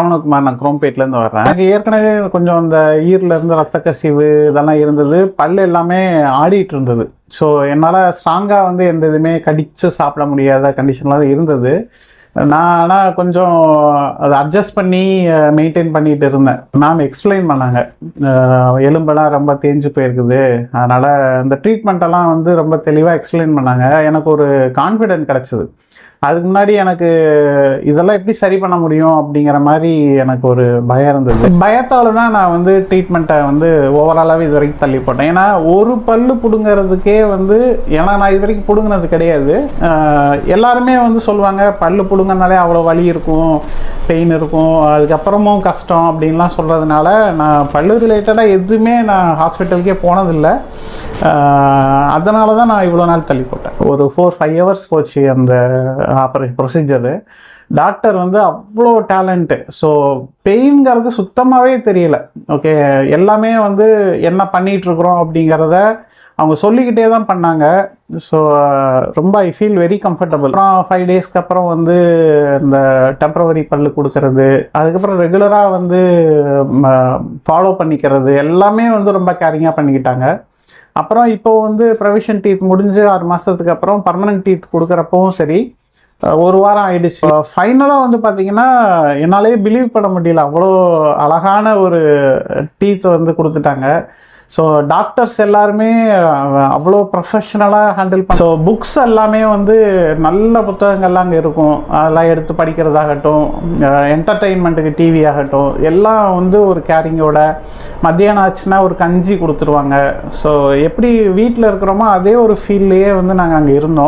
ராவணகுமார் நான் குரோம்பேட்லேருந்து வர்றேன். எனக்கு ஏற்கனவே கொஞ்சம் அந்த ஈரில் இருந்து ரத்த கசிவு இதெல்லாம் இருந்தது. பல் எல்லாமே ஆடிட்டு இருந்தது. ஸோ என்னால் ஸ்ட்ராங்காக வந்து எந்த இதுவுமே கடித்து சாப்பிட முடியாத கண்டிஷன்லாம் இருந்தது. நான் ஆனால் கொஞ்சம் அதை அட்ஜஸ்ட் பண்ணி மெயின்டைன் பண்ணிட்டு இருந்தேன். மேம் எக்ஸ்பிளைன் பண்ணாங்க. எலும்பெல்லாம் ரொம்ப தேஞ்சு போயிருக்குது. அதனால் இந்த ட்ரீட்மெண்ட்டெல்லாம் வந்து ரொம்ப தெளிவாக எக்ஸ்பிளைன் பண்ணாங்க. எனக்கு ஒரு கான்ஃபிடென்ட் கிடச்சிது. அதுக்கு முன்னாடி எனக்கு இதெல்லாம் எப்படி சரி பண்ண முடியும் அப்படிங்கிற மாதிரி எனக்கு ஒரு பயம் இருந்தது. பயத்தால் தான் நான் வந்து ட்ரீட்மெண்ட்டை வந்து ஓவராலாகவே இது வரைக்கும் தள்ளி போட்டேன். ஏன்னா ஒரு பல்லு பிடுங்கிறதுக்கே வந்து ஏன்னா நான் இது வரைக்கும் பிடுங்கினது கிடையாது. எல்லாருமே வந்து சொல்லுவாங்க பல்லு பிடுங்கினாலே அவ்வளோ வலி இருக்கும் பெயின் இருக்கும் அதுக்கப்புறமும் கஷ்டம் அப்படின்லாம் சொல்கிறதுனால நான் பல்லு ரிலேட்டடாக எதுவுமே நான் ஹாஸ்பிட்டலுக்கே போனதில்லை. அதனால தான் நான் இவ்வளோ நாள் தள்ளி போட்டேன். ஒரு ஃபோர் ஃபைவ் ஹவர்ஸ் போச்சு அந்த ஆப்ரே ப்ரொசீஜரு டாக்டர் வந்து அவ்வளோ டேலண்ட்டு ஸோ பெயின்ங்கிறது சுத்தமாகவே தெரியல. ஓகே எல்லாமே வந்து என்ன பண்ணிகிட்ருக்குறோம் அப்படிங்கிறத அவங்க சொல்லிக்கிட்டே தான் பண்ணாங்க. ஸோ uh, ரொம்ப ஐ ஃபீல் வெரி கம்ஃபர்டபுள் அப்புறம் ஃபைவ் டேஸ்க்கு அப்புறம் வந்து இந்த டெம்பரவரி பல்லு கொடுக்கறது அதுக்கப்புறம் ரெகுலராக வந்து ஃபாலோ பண்ணிக்கிறது எல்லாமே வந்து ரொம்ப கேரிங்காக பண்ணிக்கிட்டாங்க. அப்புறம் இப்போ வந்து ப்ரொவிஷன் டீத் முடிஞ்சு ஆறு மாதத்துக்கு அப்புறம் பர்மனன்ட் டீத் கொடுக்குறப்பவும் சரி ஒரு வாரம் ஆயிடுச்சு. ஃபைனலாக வந்து பார்த்தீங்கன்னா என்னாலேயே பிலீவ் பண்ண முடியல. அவ்வளோ அழகான ஒரு டீத்தை வந்து கொடுத்துட்டாங்க. ஸோ டாக்டர்ஸ் எல்லாருமே அவ்வளோ ப்ரொஃபஷ்னலாக ஹேண்டில் பண்ண ஸோ புக்ஸ் எல்லாமே வந்து நல்ல புத்தகங்கள்லாம் அங்கே இருக்கும். அதெல்லாம் எடுத்து படிக்கிறதாகட்டும் என்டர்டெயின்மெண்ட்டுக்கு டிவி ஆகட்டும் எல்லாம் வந்து ஒரு கேரிங்கோட மத்தியானம் ஆச்சுன்னா ஒரு கஞ்சி கொடுத்துருவாங்க. ஸோ எப்படி வீட்டில் இருக்கிறோமோ அதே ஒரு ஃபீல்லையே வந்து நாங்கள் அங்கே இருந்தோம்.